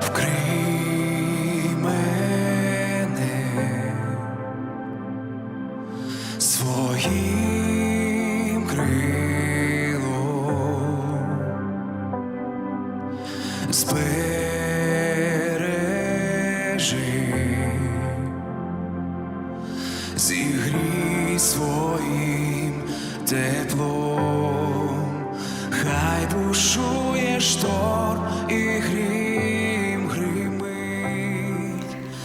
вкрий мене своїм крилом, збережи, теплом, хай бушує шторм і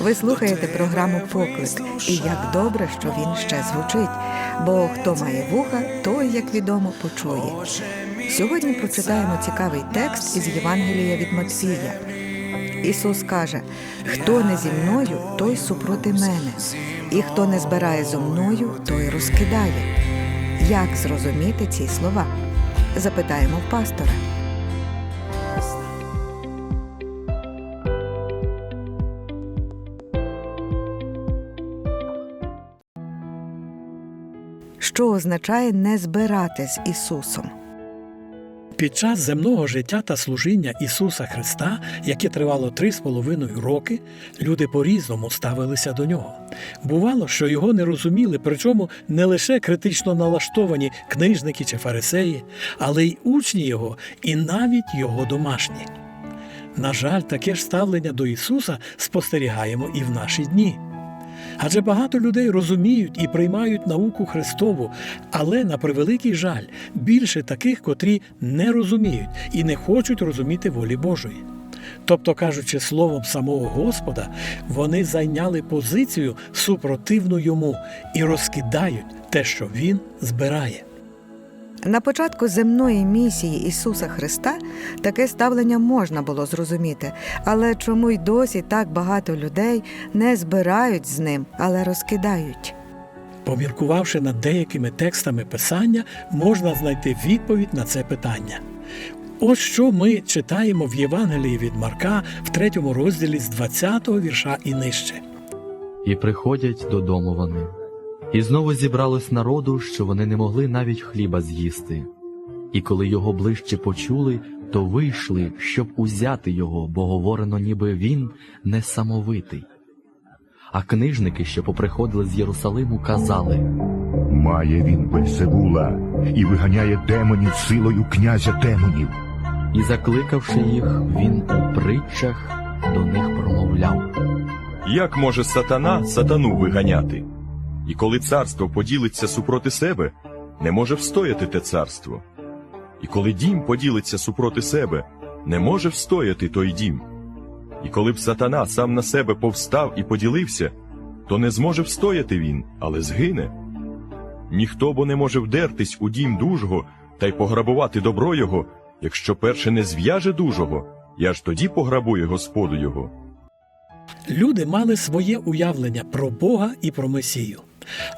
Ви слухаєте програму Поклик, і як добре, що він ще звучить. Бо хто має вуха, той, як відомо, почує. Сьогодні прочитаємо цікавий текст із Євангелія від Матфія. Ісус каже: хто не зі мною, той супроти мене, і хто не збирає зо мною, той розкидає. Як зрозуміти ці слова? Запитаємо в пастора. Що означає не збирати з Ісусом? Під час земного життя та служіння Ісуса Христа, яке тривало три з половиною роки, люди по-різному ставилися до нього. Бувало, що його не розуміли, причому не лише критично налаштовані книжники чи фарисеї, але й учні його, і навіть його домашні. На жаль, таке ж ставлення до Ісуса спостерігаємо і в наші дні. Адже багато людей розуміють і приймають науку Христову, але на превеликий жаль, більше таких, котрі не розуміють і не хочуть розуміти волі Божої. Тобто, кажучи словом самого Господа, вони зайняли позицію супротивну йому і розкидають те, що він збирає. На початку земної місії Ісуса Христа таке ставлення можна було зрозуміти, але чому й досі так багато людей не збирають з ним, але розкидають? Поміркувавши над деякими текстами Писання, можна знайти відповідь на це питання. Ось що ми читаємо в Євангелії від Марка в третьому розділі з 20-го вірша і нижче. І приходять додому вони. І знову зібралось народу, що вони не могли навіть хліба з'їсти. І коли його ближче почули, то вийшли, щоб узяти його, бо говорено, ніби він несамовитий. А книжники, що поприходили з Єрусалиму, казали Має він Бельзевула і виганяє демонів силою князя демонів. і, закликавши їх, він у притчах до них промовляв. Як може сатана сатану виганяти? І коли царство поділиться супроти себе, не може встояти те царство. І коли дім поділиться супроти себе, не може встояти той дім. І коли б сатана сам на себе повстав і поділився, то не зможе встояти він, але згине. Ніхто бо не може вдертись у дім дужого та й пограбувати добро його, якщо перше не зв'яже дужого, я ж тоді пограбую господу його. Люди мали своє уявлення про Бога і про Месію.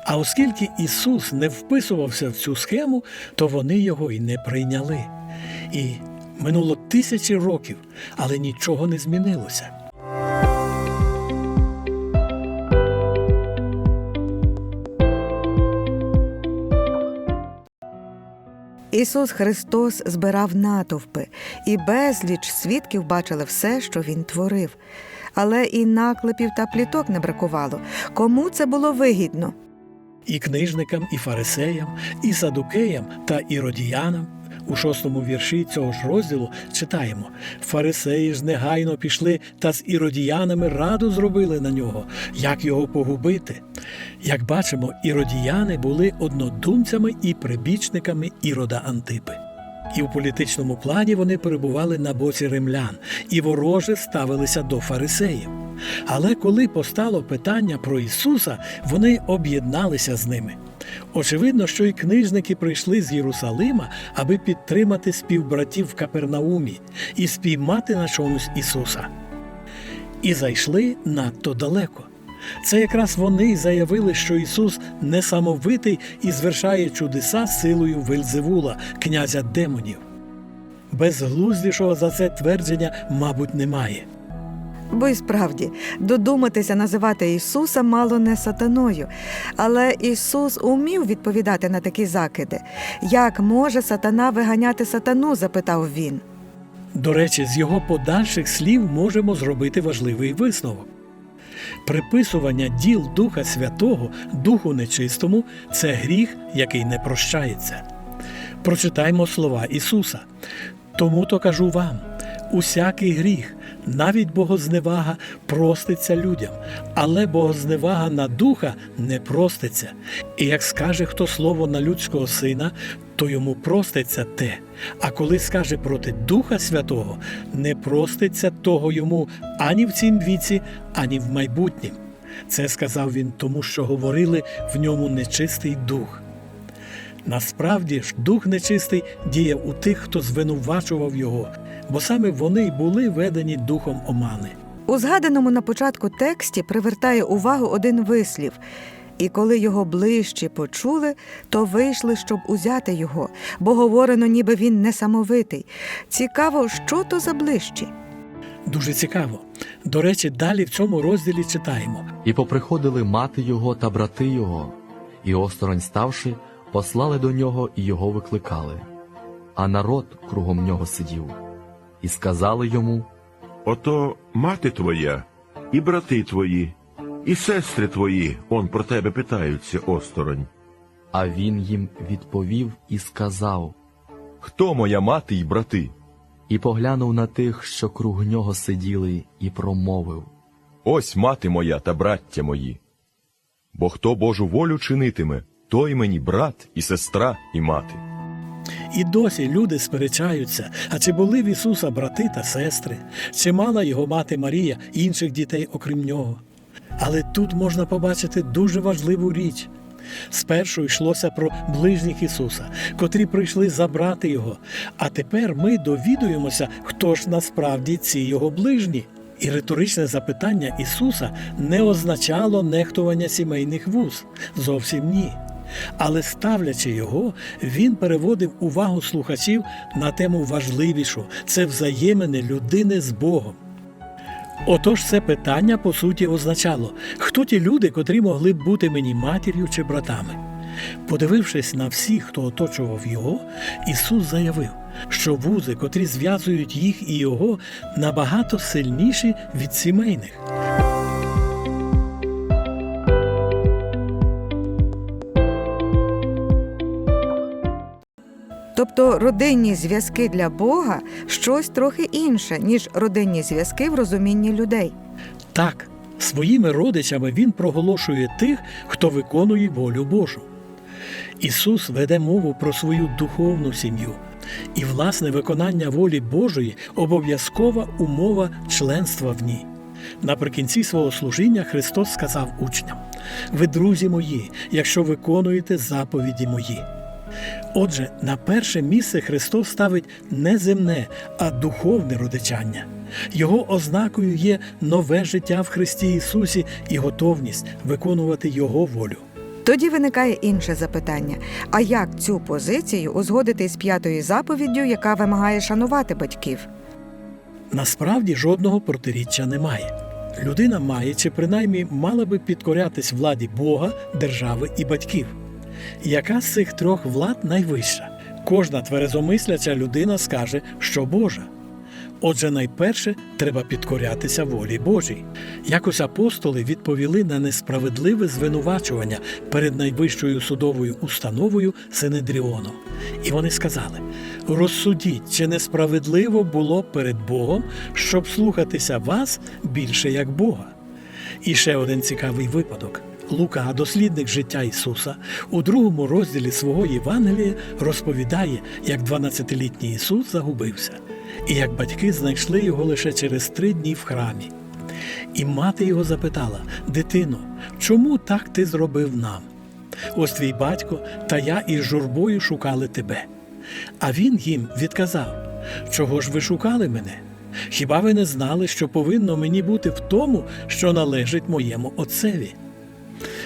А оскільки Ісус не вписувався в цю схему, то вони його й не прийняли. І минуло тисячі років, але нічого не змінилося. Ісус Христос збирав натовпи, і безліч свідків бачили все, що Він творив. Але і наклепів та пліток не бракувало. Кому це було вигідно? І книжникам, і фарисеям, і садукеям та іродіянам. У шостому вірші цього ж розділу читаємо: Фарисеї ж негайно пішли та з іродіянами раду зробили на нього, як його погубити. Як бачимо, іродіяни були однодумцями і прибічниками ірода Антипи. І в політичному плані вони перебували на боці римлян і вороже ставилися до фарисеїв. Але коли постало питання про Ісуса, вони об'єдналися з ними. Очевидно, що і книжники прийшли з Єрусалима, аби підтримати співбратів в Капернаумі і спіймати на чомусь Ісуса. І зайшли надто далеко. Це якраз вони заявили, що Ісус несамовитий і звершає чудеса силою Вельзевула, князя демонів. Безглуздішого за це твердження, мабуть, немає. Бо й справді додуматися називати Ісуса мало не сатаною. Але Ісус умів відповідати на такі закиди. Як може сатана виганяти сатану? запитав він. До речі, з його подальших слів можемо зробити важливий висновок. Приписування діл Духа Святого Духу Нечистому це гріх, який не прощається. Прочитаймо слова Ісуса. Тому то кажу вам: усякий гріх, навіть богозневага проститься людям, але богозневага на духа не проститься. І як скаже хто слово на людського сина, то йому проститься те. А коли скаже проти Духа Святого, не проститься того йому ані в цім віці, ані в майбутнім. Це сказав він тому, що говорили в ньому нечистий дух. Насправді ж дух нечистий діяв у тих, хто звинувачував його, бо саме вони й були ведені духом омани. У згаданому на початку тексті привертає увагу один вислів. І коли його ближче почули, то вийшли, щоб узяти його, бо говорено, ніби він несамовитий. Цікаво, що то за ближчі. Дуже цікаво. До речі, далі в цьому розділі читаємо. І поприходили мати його та брати його, і осторонь ставши, послали до нього і його викликали. А народ кругом нього сидів, і сказали йому, Ото мати твоя, і брати твої, і сестри твої, он про тебе питаються осторонь. а він їм відповів і сказав, Хто моя мати й брати? і поглянув на тих, що круг нього сиділи, і промовив. Ось мати моя та браття мої. Бо хто Божу волю чинитиме, той мені брат і сестра і мати. І досі люди сперечаються, а чи були в Ісуса брати та сестри, чи мала його мати Марія інших дітей окрім нього. Але тут можна побачити дуже важливу річ. Спершу йшлося про ближніх Ісуса, котрі прийшли забрати його. А тепер ми довідуємося, хто ж насправді ці його ближні. І риторичне запитання Ісуса не означало нехтування сімейних вуз. Зовсім ні. Але ставлячи його, він переводив увагу слухачів на тему важливішу це взаємини людини з Богом. Отож, це питання по суті означало, хто ті люди, котрі могли б бути мені матір'ю чи братами. Подивившись на всіх, хто оточував його, Ісус заявив, що вузи, котрі зв'язують їх і його, набагато сильніші від сімейних. Тобто родинні зв'язки для Бога щось трохи інше, ніж родинні зв'язки в розумінні людей. Так, своїми родичами він проголошує тих, хто виконує волю Божу. Ісус веде мову про свою духовну сім'ю, і власне виконання волі Божої обов'язкова умова членства в ній. Наприкінці свого служіння Христос сказав учням: Ви, друзі мої, якщо виконуєте заповіді мої. Отже, на перше місце Христос ставить не земне, а духовне родичання. Його ознакою є нове життя в Христі Ісусі і готовність виконувати Його волю. Тоді виникає інше запитання: а як цю позицію узгодити з п'ятою заповіддю, яка вимагає шанувати батьків? Насправді жодного протиріччя немає. Людина має чи принаймні мала би підкорятись владі Бога, держави і батьків. Яка з цих трьох влад найвища? Кожна тверезомисляча людина скаже, що Божа. Отже, найперше треба підкорятися волі Божій. Якось апостоли відповіли на несправедливе звинувачування перед найвищою судовою установою Синедріоном. І вони сказали: розсудіть, чи несправедливо було перед Богом, щоб слухатися вас більше як Бога. І ще один цікавий випадок. Лука, дослідник життя Ісуса, у другому розділі свого Євангелія розповідає, як 12-літній Ісус загубився, і як батьки знайшли його лише через три дні в храмі. І мати його запитала: Дитино, чому так ти зробив нам? Ось твій батько та я із журбою шукали тебе. А він їм відказав: Чого ж ви шукали мене? Хіба ви не знали, що повинно мені бути в тому, що належить моєму отцеві?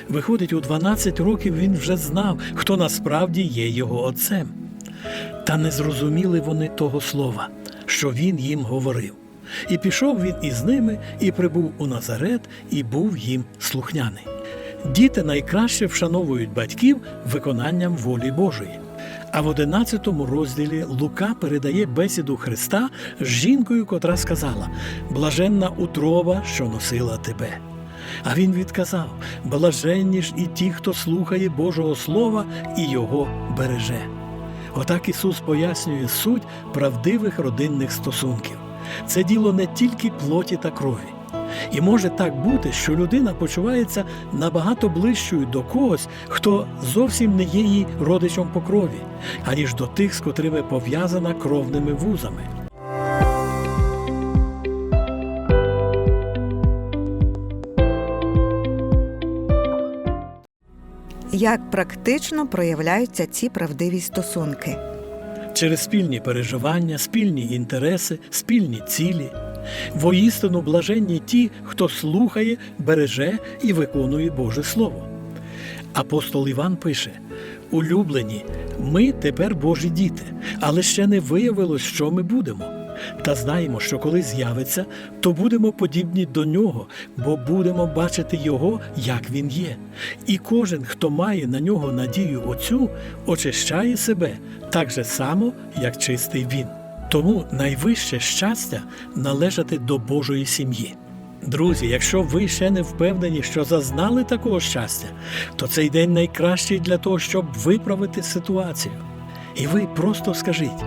Виходить, у 12 років він вже знав, хто насправді є його отцем. Та не зрозуміли вони того слова, що він їм говорив. І пішов він із ними, і прибув у Назарет, і був їм слухняний. Діти найкраще вшановують батьків виконанням волі Божої. А в 11 розділі Лука передає бесіду Христа з жінкою, котра сказала: Блаженна утрова, що носила тебе. А він відказав: Блаженні ж і ті, хто слухає Божого Слова і його береже. Отак Ісус пояснює суть правдивих родинних стосунків. Це діло не тільки плоті та крові. І може так бути, що людина почувається набагато ближчою до когось, хто зовсім не є її родичем по крові, аніж до тих, з котрими пов'язана кровними вузами. Як практично проявляються ці правдиві стосунки? через спільні переживання, спільні інтереси, спільні цілі. Воістину блаженні ті, хто слухає, береже і виконує Боже Слово. Апостол Іван пише: Улюблені, ми тепер Божі діти, але ще не виявилось, що ми будемо. Та знаємо, що коли з'явиться, то будемо подібні до нього, бо будемо бачити Його, як він є. І кожен, хто має на нього надію оцю, очищає себе так же само, як чистий він. Тому найвище щастя належати до Божої сім'ї. Друзі, якщо ви ще не впевнені, що зазнали такого щастя, то цей день найкращий для того, щоб виправити ситуацію. І ви просто скажіть: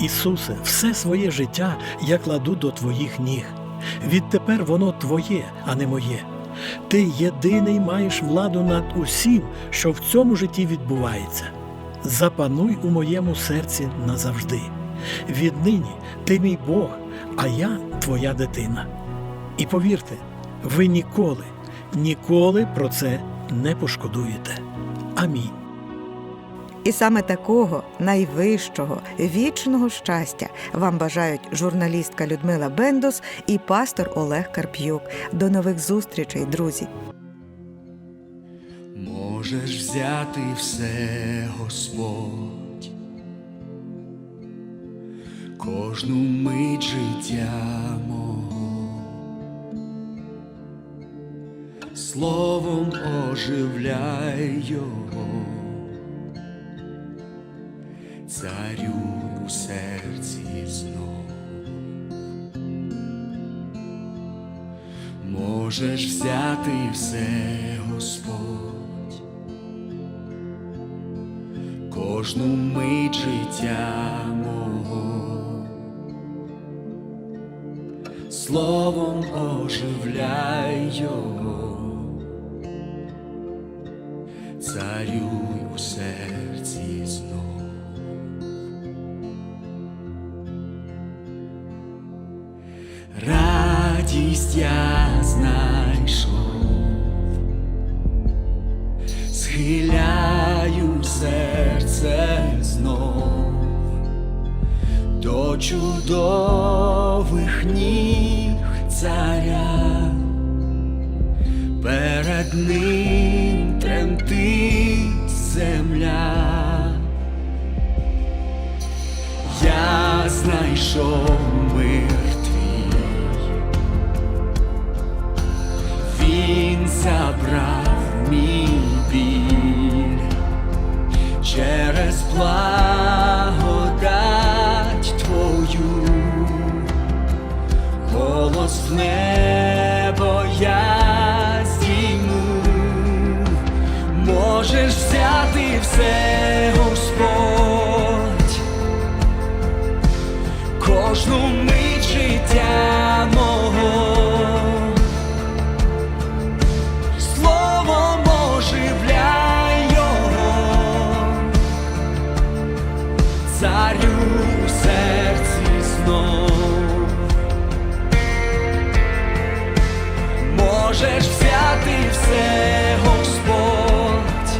Ісусе, все своє життя я кладу до Твоїх ніг. Відтепер воно Твоє, а не моє. Ти єдиний маєш владу над усім, що в цьому житті відбувається. Запануй у моєму серці назавжди. Віднині ти мій Бог, а я твоя дитина. І повірте, ви ніколи, ніколи про це не пошкодуєте. Амінь. І саме такого найвищого вічного щастя вам бажають журналістка Людмила Бендос і пастор Олег Карп'юк. До нових зустрічей, друзі! Можеш взяти все, Господь, кожну мить життя мого, словом оживляй його, царю у серці знов. Можеш взяти все, Господь, кожну мить життя мого, словом оживляй його, царюй схиляю серце знов до чудових ніг царя, перед ним тремтить земля. Я знайшов мир твій, він забрав небо я здійму, можеш взяти все, взяти Господь,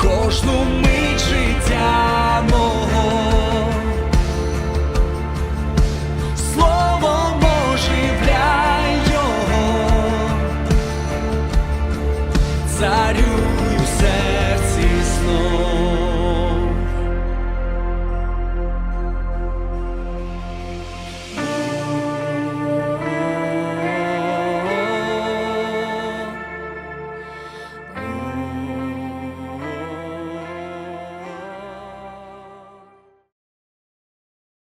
кожну мить життя